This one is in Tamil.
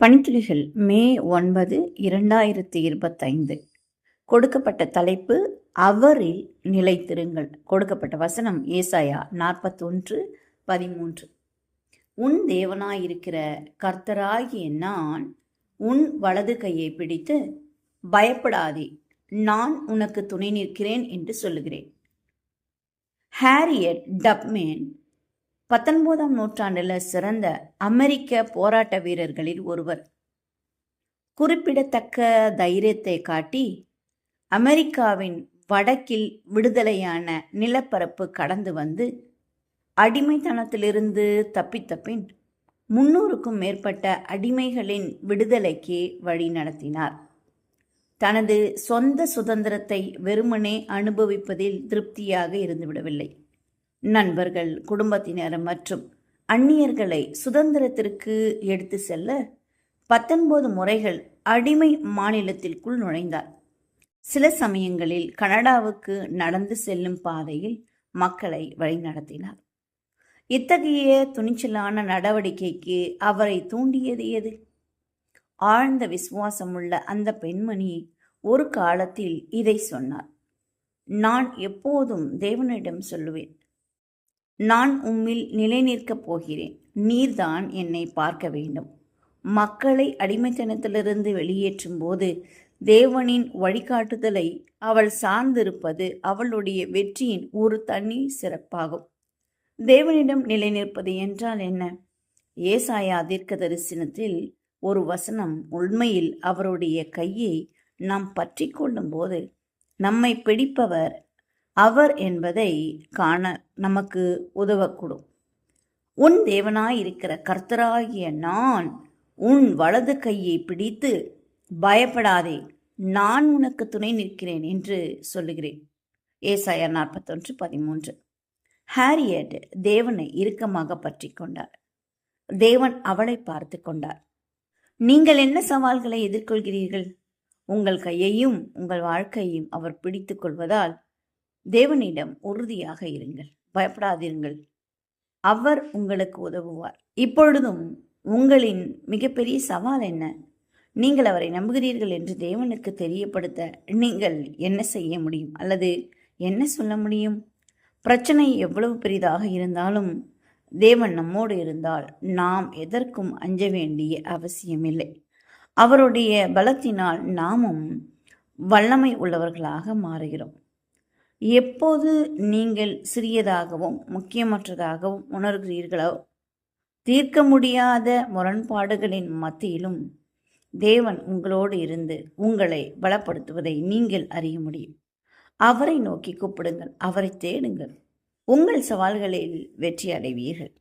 பணித்துளிகள் மே ஒன்பது இரண்டாயிரத்தி இருபத்தைந்து. கொடுக்கப்பட்ட தலைப்பு அவரில் நிலைத்திருங்கள். கொடுக்கப்பட்ட வசனம் ஏசாயா நாற்பத்தொன்று பதிமூன்று. உன் தேவனாயிருக்கிற கர்த்தராகிய நான் உன் வலது கையை பிடித்து பயப்படாதே நான் உனக்கு துணை நிற்கிறேன் என்று சொல்லுகிறேன். ஹாரியட் டப்மேன் பத்தொன்பதாம் நூற்றாண்டில் சிறந்த அமெரிக்க போராட்ட வீரர்களில் ஒருவர். குறிப்பிடத்தக்க தைரியத்தை காட்டி அமெரிக்காவின் வடக்கில் விடுதலையான நிலப்பரப்பு கடந்து வந்து அடிமைத்தனத்திலிருந்து தப்பித்தப்பின் முன்னூறுக்கும் மேற்பட்ட அடிமைகளின் விடுதலைக்கு வழி நடத்தினார். தனது சொந்த சுதந்திரத்தை வெறுமனே அனுபவிப்பதில் திருப்தியாக இருந்துவிடவில்லை. நண்பர்கள் குடும்பத்தினர் மற்றும் அந்நியர்களை சுதந்திரத்திற்கு எடுத்து செல்ல பத்தொன்பது முறைகள் அடிமை மாநிலத்திற்குள் நுழைந்தார். சில சமயங்களில் கனடாவுக்கு நடந்து செல்லும் பாதையில் மக்களை வழிநடத்தினார். இத்தகைய துணிச்சலான நடவடிக்கைக்கு அவரை தூண்டியது எது? ஆழ்ந்த விசுவாசமுள்ள அந்த பெண்மணி ஒரு காலத்தில் இதை சொன்னார். நான் எப்போதும் தேவனிடம் சொல்லுவேன். நான் உம்மில் நிலை நிற்கப் போகிறேன். நீர்தான் என்னை பார்க்க வேண்டும். மக்களை அடிமைத்தனத்திலிருந்து வெளியேற்றும் போது தேவனின் வழிகாட்டுதலை அவள் சார்ந்திருப்பது அவளுடைய வெற்றியின் ஒரு தனி சிறப்பாகும். தேவனிடம் நிலை நிற்பது என்றால் என்ன? ஏசாயா தீர்க்க தரிசனத்தில் ஒரு வசனம் உண்மையில் அவருடைய கையை நாம் பற்றி கொள்ளும் போது நம்மை பிடிப்பவர் அவர் என்பதை காண நமக்கு உதவக்கூடும். உன் தேவனாயிருக்கிற கர்த்தராகிய நான் உன் வலது கையை பிடித்து பயப்படாதே நான் உனக்கு துணை நிற்கிறேன் என்று சொல்லுகிறேன். ஏசாயர் நாற்பத்தொன்று பதிமூன்று. ஹாரியட் தேவனை இறுக்கமாக பற்றி கொண்டார். தேவன் அவளை பார்த்து கொண்டார். நீங்கள் என்ன சவால்களை எதிர்கொள்கிறீர்கள்? உங்கள் கையையும் உங்கள் வாழ்க்கையையும் அவர் பிடித்து கொள்வதால் தேவனிடம் உறுதியாக இருங்கள். பயப்படாதிருங்கள் அவர் உங்களுக்கு உதவுவார். இப்பொழுதும் உங்களின் மிகப்பெரிய சவால் என்ன? நீங்கள் அவரை நம்புகிறீர்கள் என்று தேவனுக்கு தெரியப்படுத்த நீங்கள் என்ன செய்ய முடியும்? அல்லது என்ன சொல்ல முடியும்? பிரச்சனை எவ்வளவு பெரிதாக இருந்தாலும் தேவன் நம்மோடு இருந்தால் நாம் எதற்கும் அஞ்ச வேண்டிய அவசியமில்லை. அவருடைய பலத்தினால் நாமும் வல்லமை உள்ளவர்களாக மாறுகிறோம். எப்போது நீங்கள் சிறியதாகவும் முக்கியமற்றதாகவும் உணர்கிறீர்களோ தீர்க்க முடியாத முரண்பாடுகளின் மத்தியிலும் தேவன் உங்களோடு இருந்து உங்களை பலப்படுத்துவதை நீங்கள் அறிய முடியும். அவரை நோக்கி கூப்பிடுங்கள் அவரை தேடுங்கள். உங்கள் சவால்களில் வெற்றி அடைவீர்கள்.